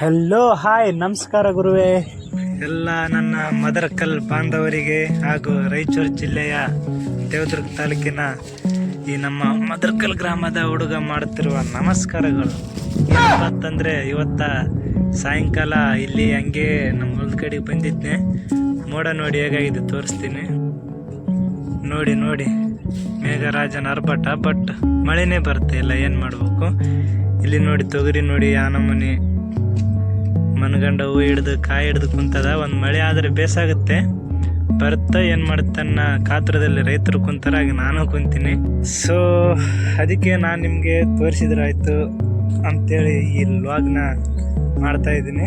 Hello hi ನಮಸ್ಕಾರ ಗುರುವೇ. ಎಲ್ಲ ನನ್ನ ಮದರಕಲ್ ಬಾಂಧವರಿಗೆ ಹಾಗೂ ರಾಯಚೂರು ಜಿಲ್ಲೆಯ ದೇವದುರ್ಗ ತಾಲೂಕಿನ ಈ ನಮ್ಮ ಮದರ್ಕಲ್ ಗ್ರಾಮದ ಹುಡುಗ ಮಾಡುತ್ತಿರುವ ನಮಸ್ಕಾರಗಳು. ಅಂತಂದ್ರೆ ಇವತ್ತ ಸಾಯಂಕಾಲ ಇಲ್ಲಿ ಹಂಗೆ ನಮ್ಮ ಹೊಲದ ಕಡೆಗೆ ಬಂದಿದ್ದೆ ಮೋಡ ನೋಡಿ ಹೇಗಾಗಿದೆ ತೋರಿಸ್ತೀನಿ. ನೋಡಿ ನೋಡಿ. ಮೇಘರಾಜನ ಅರ್ಭಟ ಬಟ್ ಮಳೆನೇ ಬರುತ್ತೆ ಇಲ್ಲ ಏನು ಮಾಡಬೇಕು? ಇಲ್ಲಿ ನೋಡಿ ತೊಗರಿ, ನೋಡಿ ಆ ಮನಗಂಡ ಹೂ ಹಿಡ್ದು ಕಾಯಿ ಹಿಡ್ದು ಕುಂತದ. ಒಂದು ಮಳೆ ಆದರೆ ಬೇಸಾಗುತ್ತೆ. ಬರ್ತಾ ಏನು ಮಾಡುತ್ತನ್ನ ಕಾತ್ರದಲ್ಲಿ ರೈತರು ಕುಂತಾರ, ಹಾಗೆ ನಾನು ಕುಂತೀನಿ. ಸೊ ಅದಕ್ಕೆ ನಾನು ನಿಮಗೆ ತೋರಿಸಿದ್ರಾಯ್ತು ಅಂತೇಳಿ ಈ ಲಾಗ್ನ ಮಾಡ್ತಾ ಇದ್ದೀನಿ.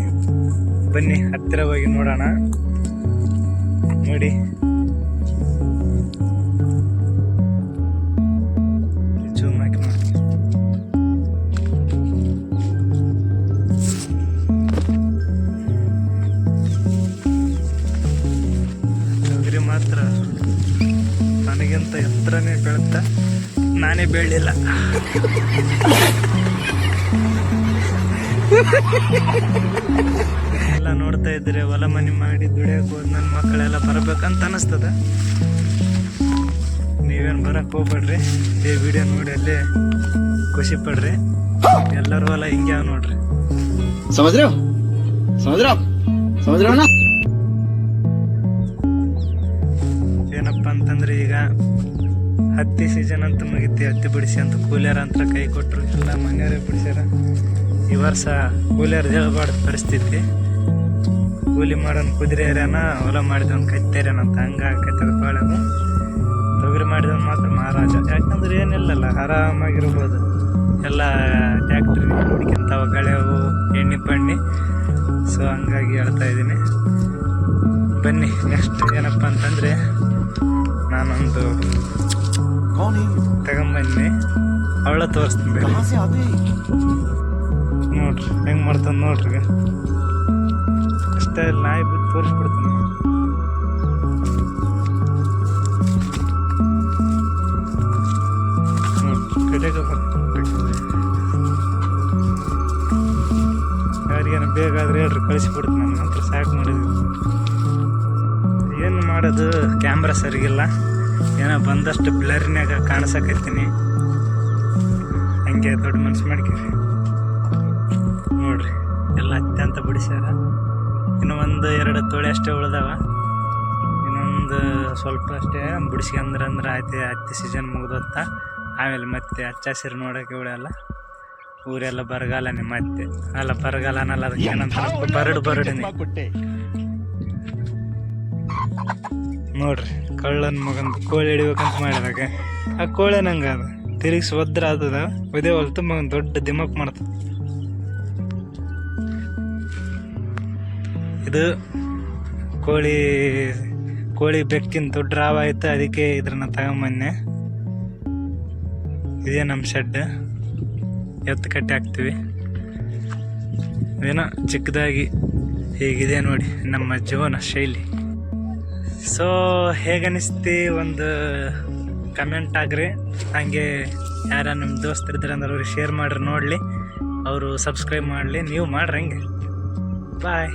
ಬನ್ನಿ, ಹತ್ತಿರವಾಗಿ ನೋಡೋಣ. ನೋಡಿ. ಮಾತ್ರ ನನಗಿಂತ ಎತ್ತರನೇ ಬೆಳೀತಾ ನಾನೇ ಬೆಳಿಲ್ಲ ಎಲ್ಲ ನೋಡ್ತಾ ಇದ್ರೆ ಹೊಲ ಮನೆ ಮಾಡಿ ದುಡಿಯೋಕೆ ಹೋದ್ ನನ್ನ ಮಕ್ಕಳೆಲ್ಲ ಬರ್ಬೇಕಂತ ಅನಿಸ್ತದ? ನೀವೇನು ಬರಕ್ಕೆ ಹೋಗ್ಬೇಡ್ರಿ. ಈ ವಿಡಿಯೋ ನೋಡಿ ಅಲ್ಲಿ ಖುಷಿ ಪಡ್ರಿ. ಎಲ್ಲರೂ ಹೊಲ ಹಿಂಗ್ಯಾವ ನೋಡ್ರಿ. ಸಮುದ್ರ ಸಮುದ್ರ ಸಮುದ್ರವಣ್ಣ ಏನಪ್ಪ ಅಂತಂದ್ರೆ ಈಗ ಹತ್ತಿ ಸೀಸನ್ ಅಂತ ಮುಗಿತಿ, ಹತ್ತಿ ಬಿಡಿಸಿ ಅಂತ ಕೂಲಿಯರ್ ಅಂತ ಕೈ ಕೊಟ್ಟರು ಎಲ್ಲ ಮನೆಯವರೇ ಬಿಡಿಸ್ಯಾರ. ಈ ವರ್ಷ ಕೂಲಿಯರ್ ಜೇಳ್ಬಾರ್ದು ಪರಿಸ್ಥಿತಿ. ಕೂಲಿ ಮಾಡೋನ್ ಕುದುರೆ ಏರ್ಯಾನ, ಹೊಲ ಮಾಡಿದವನ್ ಕತ್ತೇರ್ಯಾನ ಅಂತ ಹಂಗ ಆಕೈತದ ಬಾಳದು ತೊಗರಿ ಮಾಡಿದವನ್ ಮಾತ್ರ ಮಹಾರಾಜ. ಯಾಕಂದ್ರೆ ಏನಿಲ್ಲಲ್ಲ, ಆರಾಮಾಗಿರ್ಬೋದು. ಎಲ್ಲ ಟ್ಯಾಕ್ಟ್ರಿ ಹುಡುಕಿಂತಾವ ಗಳೆವು ಎಣ್ಣೆ ಪಣ್ಣಿ. ಸೊ ಹಂಗಾಗಿ ಹೇಳ್ತಾ ಇದ್ದೀನಿ. ಬನ್ನಿ ನೆಕ್ಸ್ಟ್ ಏನಪ್ಪ ಅಂತಂದರೆ ನಾನೊಂದು ತಗೊಂಬನ್ನಿ. ಅವಳ ತೋರಿಸ್ತೀನಿ ನೋಡ್ರಿ ಹೆಂಗೆ ಮಾಡ್ತಾನೆ ನೋಡ್ರಿ ಅಷ್ಟೇ ನಾಯಿ ಬಿಟ್ಟು ತೋರಿಸ್ಬಿಡ್ತೀನಿ. ಯಾರಿಗೇನು ಬೇಕಾದ್ರೆ ಹೇಳ್ರಿ ಕಳಿಸ್ಬಿಡ್ತೀನಿ ನನ್ನ ನಂತರ ಸಾಕು ಮಾಡಿದ್ವಿ ಏನು ಮಾಡೋದು? ಕ್ಯಾಮ್ರಾ ಸರಿಗಿಲ್ಲ. ಏನೋ ಬಂದಷ್ಟು ಬ್ಲರ್ನ್ಯಾಗ ಕಾಣಿಸಕತ್ತೀನಿ. ಹಂಗೆ ದೊಡ್ಡ ಮನ್ಸು ಮಾಡ್ಕೇರಿ. ನೋಡ್ರಿ, ಎಲ್ಲ ಅತ್ಯಂತ ಬಿಡಿಸ್ಯಾರ. ಇನ್ನು ಒಂದು ಎರಡು ತೊಳೆ ಅಷ್ಟೇ ಉಳ್ದಾವ. ಇನ್ನೊಂದು ಸ್ವಲ್ಪ ಅಷ್ಟೇ ಬಿಡಿಸ್ಕೊಂಡ್ರೆ ಅಂದ್ರೆ ಆಯ್ತು ಹತ್ತಿ ಸೀಸನ್ ಮುಗ್ದೊತ್ತ. ಆಮೇಲೆ ಮತ್ತೆ ಹಚ್ಚ ಹಸಿರು ನೋಡೋಕೆ ಉಳಿಯಲ್ಲ ಊರೆಲ್ಲ ಬರಗಾಲನೇ ಮತ್ತೆ. ಅಲ್ಲ ಬರಗಾಲ ಅನ್ನಲ್ಲ ಅದಕ್ಕೆ ಏನಂತ ಬರಡು ಬರಡಿನೇ ನೋಡ್ರಿ, ಕಳ್ಳನ ಮಗಂದು ಕೋಳಿ ಹಿಡಿಬೇಕಂತ ಮಾಡಿದಾಗ. ಆ ಕೋಳಿ ನಂಗೆ ಅದು ತಿರುಗಿಸಿ ಒದ್ರ ಆದದ, ಒದೇ ಹೊಲ್ತು ಮಗನ್ ದೊಡ್ಡ ದಿಮಕ್ ಮಾಡ್ತ ಇದು ಕೋಳಿ ಕೋಳಿ ಬೆಕ್ಕಿನ ದೊಡ್ಡ ರಾವ ಆಯ್ತು ಅದಕ್ಕೆ ಇದ್ರನ್ನ ತಗೊಂಬನ್ನೆ. ಇದೇ ನಮ್ಮ ಶೆಡ್. ಎತ್ತು ಕಟ್ಟಿ ಹಾಕ್ತೀವಿ. ಏನೋ ಚಿಕ್ಕದಾಗಿ ಹೀಗಿದೆ ನೋಡಿ, ನಮ್ಮ ಜೀವನ ಶೈಲಿ. ಸೊ ಹೇಗನಿಸ್ತಿ ಒಂದು ಕಮೆಂಟ್ ಆಗ್ರಿ? ಹಾಗೆ ಯಾರ ನಿಮ್ಮ ದೋಸ್ತರು ಇದ್ರೆ ಅಂದ್ರೆ ಅವ್ರಿಗೆ ಶೇರ್ ಮಾಡ್ರಿ, ನೋಡಲಿ. ಅವರು ಸಬ್ಸ್ಕ್ರೈಬ್ ಮಾಡಲಿ, ನೀವು ಮಾಡ್ರಿ ಹಂಗೆ. ಬಾಯ್